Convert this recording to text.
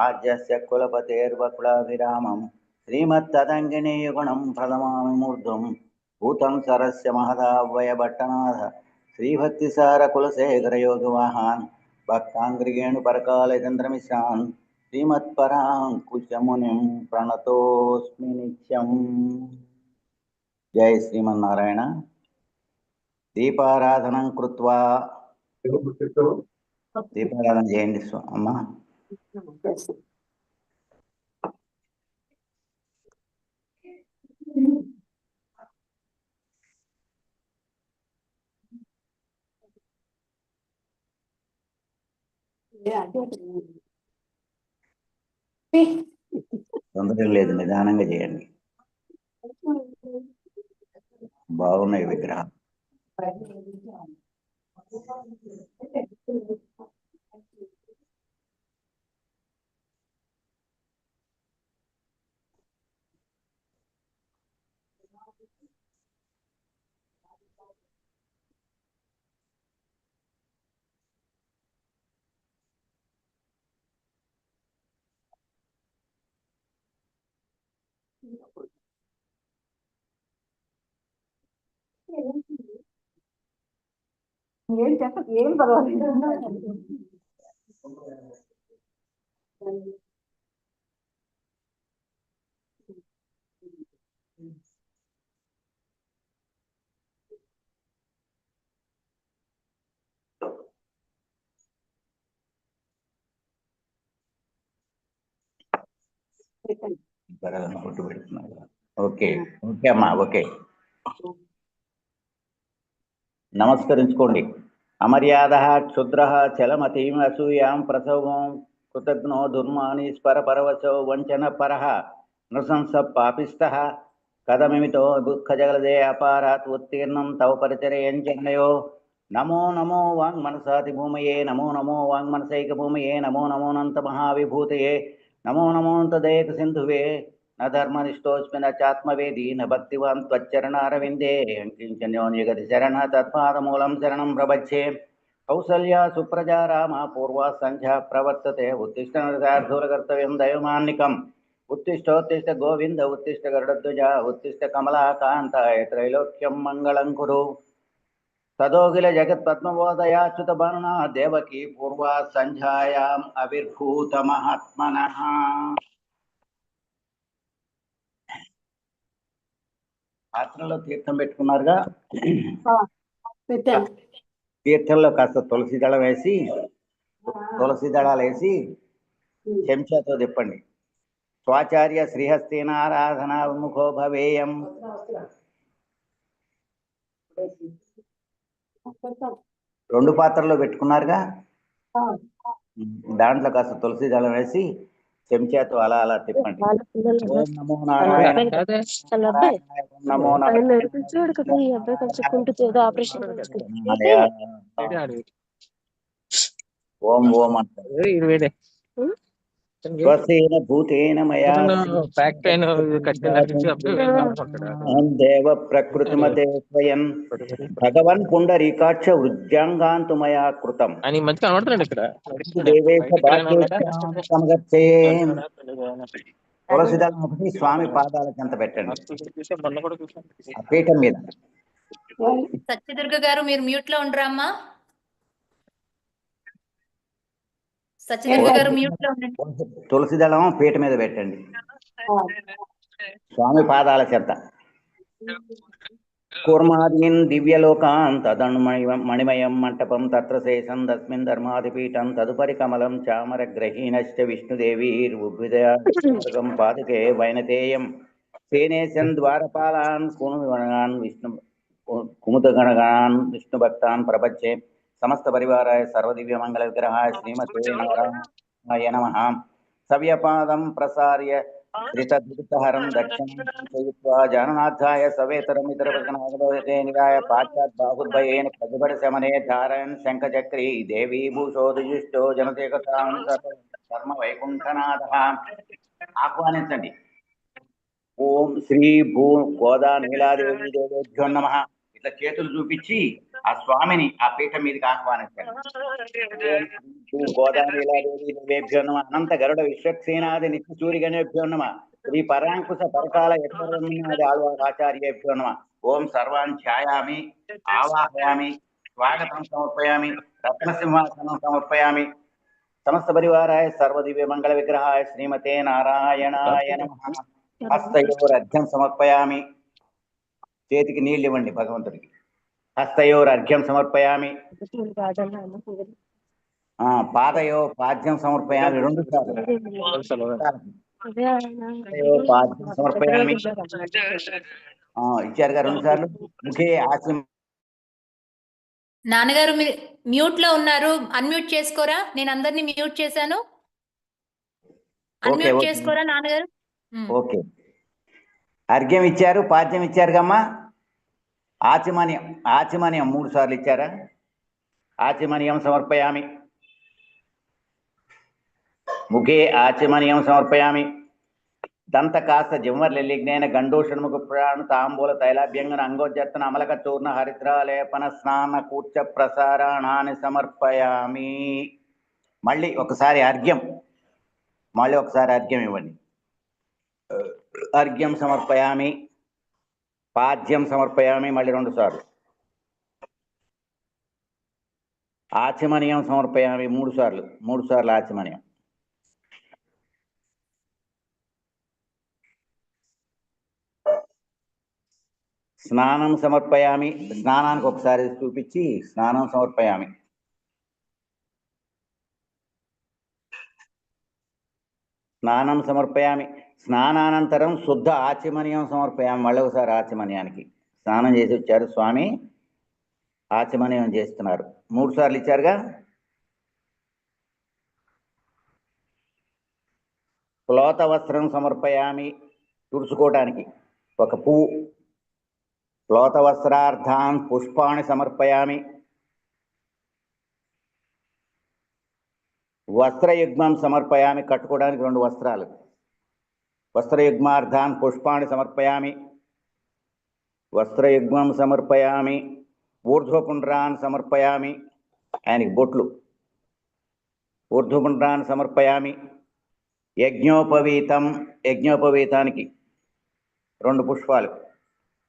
ఆద్యస్య కులపతేర్వకులాభిరామం శ్రీమత్తదంగినీయుగుణం ప్రథమామి మూర్ధం భూతం సరస్య మహదావయ భట్టనాథ శ్రీభక్తిసార కులశేఖర యోగవాహాన్ భక్తాంగ్రిగేణు పరకాలచంద్రమిశ్రాన్ శ్రీమత్పరాంకుశమునిం ప్రణతోస్మి నిత్యం జై శ్రీమన్నారాయణ దీపారాధనం కృత్వా దీపారాధన చేయండి అమ్మా తొందరగా లేదు నిదానంగా చేయండి. బాగున్నాయి విగ్రహం ఏం చెప్ప ఏం పర్వాలేదు దీపారాధన కొట్టు పెడుతున్నారు ఓకే ఓకే అమ్మా ఓకే నమస్కరించుకోండి. అమర్యాద క్షుద్ర చలమతీం అసూయాం ప్రసవం కృతజ్ఞో దుర్మాని స్పర పరవశో వంచన పర నృశంస పాపిష్ట కథమిమితో దుఃఖజగలదే అపారాత్ ఉత్తీర్ణం తవ పరిచరయంజనయో నమో నమో వాంగ్ మనసాతి భూమయే నమో నమో వాంగ్ మనసైక భూమయే నమో నమోనంత మహావిభూతయే నమో నమోంత దయక సింధువే న ధర్మనిష్టోస్మి న చాత్మవేది న భక్తివాన్ త్వచ్చరణారవిందే. కించన్యో నిగతి శరణ తత్పాదమూలం శరణం ప్రపచ్చే కౌసల్యా సుప్రజా రామ పూర్వా సంధ్యా ప్రవర్తతే. ఉత్తిష్ట నరసార్థూల కర్తవ్యం దైవమాన్నికం. ఉత్తిష్టోత్తిష్ట గోవింద ఉత్తిష్ట గరుడధ్వజ ఉత్తిష్ట కమలాకాంతాయ త్రైలోక్యం మంగళం కురు. తదోగిల జగత్ పద్మబోధయాచ్యుత పాత్రలో తీర్థం పెట్టుకున్నారుగా? తీర్థంలో కాస్త తులసి దళం వేసి తులసి దళాలు వేసి చెంచాతో తిప్పండి. స్వాచార్య శ్రీహస్తేనారాధన ముఖో భవేయం. రెండు పాత్రలో పెట్టుకున్నారుగా? దాంట్లో కాస్త తులసి దళం వేసి చెంచాతో అలా అలా తిప్పండి. నమో నారాయణ. ఓం ఓం అంటారు. భూతేన మయా బ్యాక్ పెయిన్ దేవ ప్రకృతి మతే స్వయం. భగవన్ పుండరీకాక్ష వృద్ధ్యాంగాంతు మయా కృతం. అని మంచి కనబడుతున్నాడు ఇక్కడ. ఒకటి స్వామి పాదాల కింద పెట్టండి. పీఠం మీద. సత్యదుర్గ గారు మీరు మ్యూట్లో ఉండరా అమ్మా సత్యదుర్గ గారు మ్యూట్లో ఉండండి. తులసి- దళం పీట మీద పెట్టండి. స్వామి పాదాల చెంత కూర్మాదీన్ దివ్యలోకాన్ తదను మణిమయం మంటపం తత్ర శేషం తస్మిన్ ధర్మాధిపీఠం తదుపరి కమలం చామర గ్రహీణశ్చ విష్ణుదేవీర్బుద్ధిదం పాదుకే వైనతేయం. సేనేశన్ ద్వారపాలాన్ కుణగణాన్ విష్ణు కుముదగణగాన్ విష్ణుభక్తాన్ ప్రపంచే సమస్త పరివారాయ సర్వదివ్య మంగళ విగ్రహాయ శ్రీమతే నారాయణాయ నమః. సవ్యపాదం ప్రసార్య ధృతహరం దక్షిణా జాననాథాయ నిరాయ పాశ్చాత్ బాహుర్భయేన ప్రతిభట శమనే ధారయన్ శంఖచక్రీ దేవీ భూషోదయుష్టో జనతేకతాం కర్మ వైకుంఠనాథ ఆహ్వానించండి. ఓం శ్రీ భూ గోదా నీలాదేవి దేవేభ్యో నమ. ఇట్లా చేతులు చూపించి ఆ స్వామిని ఆ పీఠ మీదకి ఆహ్వానించారు గోదావరి దేవేభ్యో అనంత గరుడ విశ్వక్సేనాది నిత్య సూర్యగణేభ్యో శ్రీ పరాంకుశ పరకాల యత్నాది ఆచార్యేభ్యో ఓం సర్వాన్ ఛాయామి ఆవాహయామి స్వాగతం సమర్పయామి రత్నసింహాసనం సమర్పయామి. సమస్త పరివారాయ సర్వదివ్య మంగళ విగ్రహాయ శ్రీమతే నారాయణాయ నమః. హస్తయోరర్ఘ్యం సమర్పయామి. చేతికి నీళ్ళు ఇవ్వండి భగవంతుడికి. హస్తయోరర్ఘ్యం సమర్పయామి. పాదయో పాద్యం సమర్పయామి. రెండు సార్లు. పాద్యం సమర్పయామి. ఇచ్చారు కదా రెండు సార్లు. ముఖే ఆసి నాన్నగారు మీరు మ్యూట్లో ఉన్నారు. అన్మ్యూట్ చేసుకోరా? నేను అందరినీ మ్యూట్ చేశాను. అన్మ్యూట్. చేసుకోరా నాన్నగారు. ఓకే. అర్ఘ్యం ఇచ్చారు పాద్యం ఇచ్చారు కమ్మా ఆచిమన్యం ఆచిమన్యం మూడు సార్లు ఇచ్చారా? ఆచిమన్యం సమర్పయామి? ముఖే ఆచిమన్యం సమర్పయామి? దంత కాస్త జింవర్లిగ్నైన గండోషణముఖ ప్రాణ తాంబూల తైలాభ్యంగన అంగోజర్తన అమలక చూర్ణ హరిద్రాలేపన స్నాన కూర్చ ప్రసారాణాన్ని సమర్పయామి. మళ్ళీ ఒకసారి అర్ఘ్యం. మళ్ళీ ఒకసారి అర్ఘ్యం ఇవ్వండి. అర్ఘ్యం సమర్పయామి. పాద్యం సమర్పయామి మళ్ళీ రెండు సార్లు. ఆచమనీయం సమర్పయామి మూడు సార్లు. మూడు సార్లు ఆచమనీయం. స్నానం సమర్పయామి స్నానానికి ఒకసారి చూపించి స్నానం సమర్పయామి. స్నానం సమర్పయామి. స్నానానంతరం శుద్ధ ఆచమనీయం సమర్పయాము మళ్ళీ ఒకసారి ఆచమనీయానికి. స్నానం చేసి వచ్చారు స్వామి. ఆచమనీయం చేస్తున్నారు. మూడు సార్లు ఇచ్చారుగా? క్లోత వస్త్రం సమర్పయామి. తుడుచుకోవటానికి ఒక పువ్వు. క్లోత వస్త్రార్థాన్ పుష్పాన్ని సమర్పయామి. వస్త్రయుగ్మం సమర్పయామి. కట్టుకోవడానికి రెండు వస్త్రాలు. వస్త్రయుగ్మార్థాన్ పుష్పాన్ని సమర్పయామి. వస్త్రయుగ్మం సమర్పయామి. ఊర్ధ్వపుండ్రాన్ సమర్పయామి. ఆయనకి బొట్లు. ఊర్ధ్వపుండ్రాన్ సమర్పయామి. యజ్ఞోపవీతం యజ్ఞోపవీతానికి రెండు పుష్పాలు.